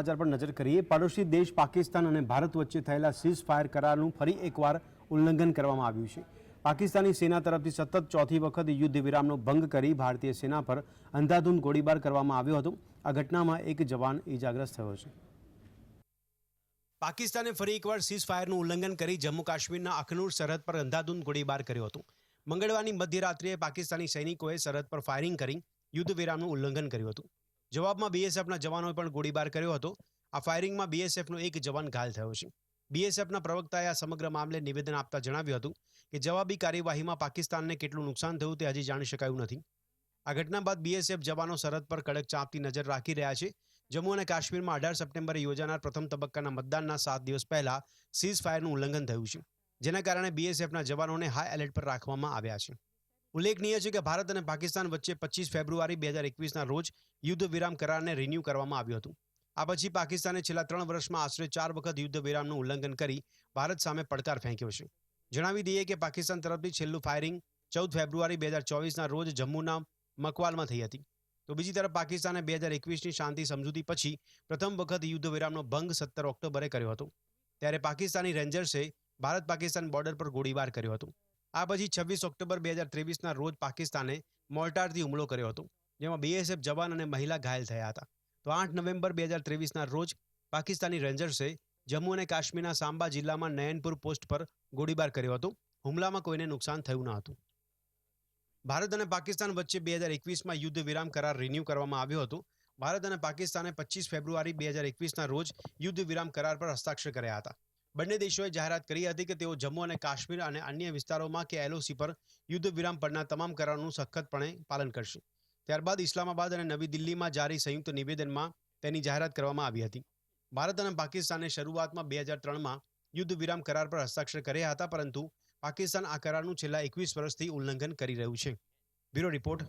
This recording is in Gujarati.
સમાચાર પર નજર કરીએ. પડોશી દેશ પાકિસ્તાન અને ભારત વચ્ચે થયેલા સીઝ ફાયર કરારનું ફરી એકવાર ઉલ્લંઘન કરવામાં આવ્યું છે. પાકિસ્તાની સેના તરફથી સતત ચોથી વખત યુદ્ધ વિરામનો ભંગ કરી ભારતીય સેના પર અંધાધૂંધ ગોળીબાર કરવામાં આવ્યો હતો. આ ઘટનામાં એક જવાન ઇજાગ્રસ્ત થયો છે. પાકિસ્તાને ફરી એકવાર સીઝ ફાયરનું ઉલ્લંઘન કરી જમ્મુ કાશ્મીરના અખનૂર સરહદ પર અંધાધૂંધ ગોળીબાર કર્યો હતો. મંગળવારની મધ્યરાત્રિએ પાકિસ્તાની સૈનિકોએ સરહદ પર ફાયરિંગ કરી યુદ્ધ વિરામનું ઉલ્લંઘન કર્યું હતું. જવાબમાં બીએસએફના જવાનોએ પણ ગોળીબાર કર્યો હતો. આ ફાયરિંગમાં બીએસએફનો એક જવાન ઘાયલ થયો છે. બીએસએફના પ્રવક્તાએ આ સમગ્ર મામલે નિવેદન આપતા જણાવ્યું હતું કે જવાબી કાર્યવાહીમાં પાકિસ્તાનને કેટલું નુકસાન થયું તે હજી જાણી શકાયું નથી. આ ઘટના બાદ બીએસએફ જવાનો સરહદ પર કડક ચાંપતી નજર રાખી રહ્યા છે. જમ્મુ અને કાશ્મીરમાં અઢાર સપ્ટેમ્બરે યોજાનાર પ્રથમ તબક્કાના મતદાનના સાત દિવસ પહેલા સીઝ ફાયરનું ઉલ્લંઘન થયું છે, જેના કારણે બીએસએફના જવાનોને હાઈ એલર્ટ પર રાખવામાં આવ્યા છે. ઉલ્લેખનીય છે કે ભારત અને પાકિસ્તાન વચ્ચે પચીસ ફેબ્રુઆરી બે હજાર એકવીસના રોજ યુદ્ધ વિરામ કરારને રિન્યૂ કરવામાં આવ્યું હતું. આ પછી પાકિસ્તાને છેલ્લા ત્રણ વર્ષમાં આશરે ચાર વખત યુદ્ધ વિરામનું ઉલ્લંઘન કરી ભારત સામે પડકાર ફેંક્યો છે. જણાવી દઈએ કે પાકિસ્તાન તરફથી છેલ્લું ફાયરિંગ ચૌદ ફેબ્રુઆરી બે હજાર ચોવીસના રોજ જમ્મુના મકવાલમાં થઈ હતી. તો બીજી તરફ પાકિસ્તાને બે હજાર એકવીસની શાંતિ સમજૂતી પછી પ્રથમ વખત યુદ્ધ વિરામનો ભંગ સત્તર ઓક્ટોબરે કર્યો હતો. ત્યારે પાકિસ્તાની રેન્જર્સે ભારત પાકિસ્તાન બોર્ડર પર ગોળીબાર કર્યો હતો. આ પછી છવ્વીસ ઓક્ટોબર બે હજાર ત્રેવીસના રોજ પાકિસ્તાને મોર્ટારથી હુમલો કર્યો હતો, જેમાં બીએસએફ જવાન અને મહિલા ઘાયલ થયા હતા. તો આઠ નવેમ્બર બે હજાર ત્રેવીસના રોજ પાકિસ્તાની રેન્જર્સે જમ્મુ અને કાશ્મીરના સાંબા જિલ્લામાં નયનપુર પોસ્ટ પર ગોળીબાર કર્યો હતો. હુમલામાં કોઈને નુકસાન થયું ન હતું. ભારત અને પાકિસ્તાન વચ્ચે બે હજાર એકવીસમાં યુદ્ધ વિરામ કરાર રિન્યૂ કરવામાં આવ્યો હતો. ભારત અને પાકિસ્તાને પચીસ ફેબ્રુઆરી બે હજાર એકવીસના રોજ યુદ્ધ વિરામ કરાર પર હસ્તાક્ષર કર્યા હતા. બંને દેશોએ જાહેરાત કરી હતી કે તેઓ જમ્મુ અને કાશ્મીર અને અન્ય વિસ્તારોમાં કે એલઓસી પર યુદ્ધ વિરામ પરના તમામ કરારોનું સખતપણે પાલન કરશે. ત્યારબાદ ઇસ્લામાબાદ અને નવી દિલ્હીમાં જારી સંયુક્ત નિવેદનમાં તેની જાહેરાત કરવામાં આવી હતી. ભારત અને પાકિસ્તાને શરૂઆતમાં બે હજાર ત્રણમાં યુદ્ધ વિરામ કરાર પર હસ્તાક્ષર કર્યા હતા, પરંતુ પાકિસ્તાન આ કરારનું છેલ્લા એકવીસ વર્ષથી ઉલ્લંઘન કરી રહ્યું છે. Bureau report